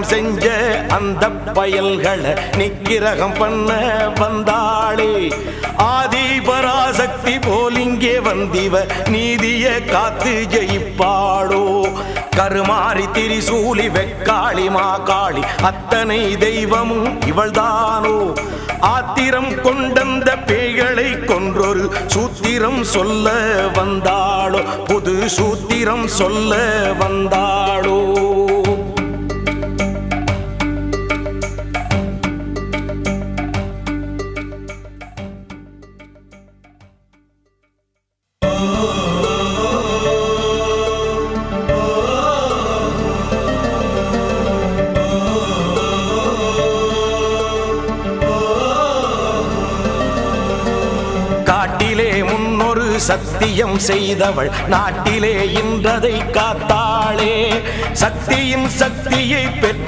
செஞ்ச அந்த பயல்களை நிக்கிரகம் பண்ண வந்தாளே. ஆதி பராசக்தி வந்திவ நீதிய காத்து ஜெயிப்பாளோ. கருமாறி திரிசூலி வெக்காளி மாகாளி அத்தனை தெய்வமும் இவள்தானோ. ஆத்திரம் கொண்டந்த பேய்களை கொன்றொரு சூத்திரம் சொல்ல வந்தாளோ. புது சூத்திரம் சொல்ல வந்தாளோ. காட்டிலே முன்னொரு சத்தியம் செய்தவள். நாட்டிலே இன்றதை காத்தாளே. சக்தியின் சக்தியை பெற்ற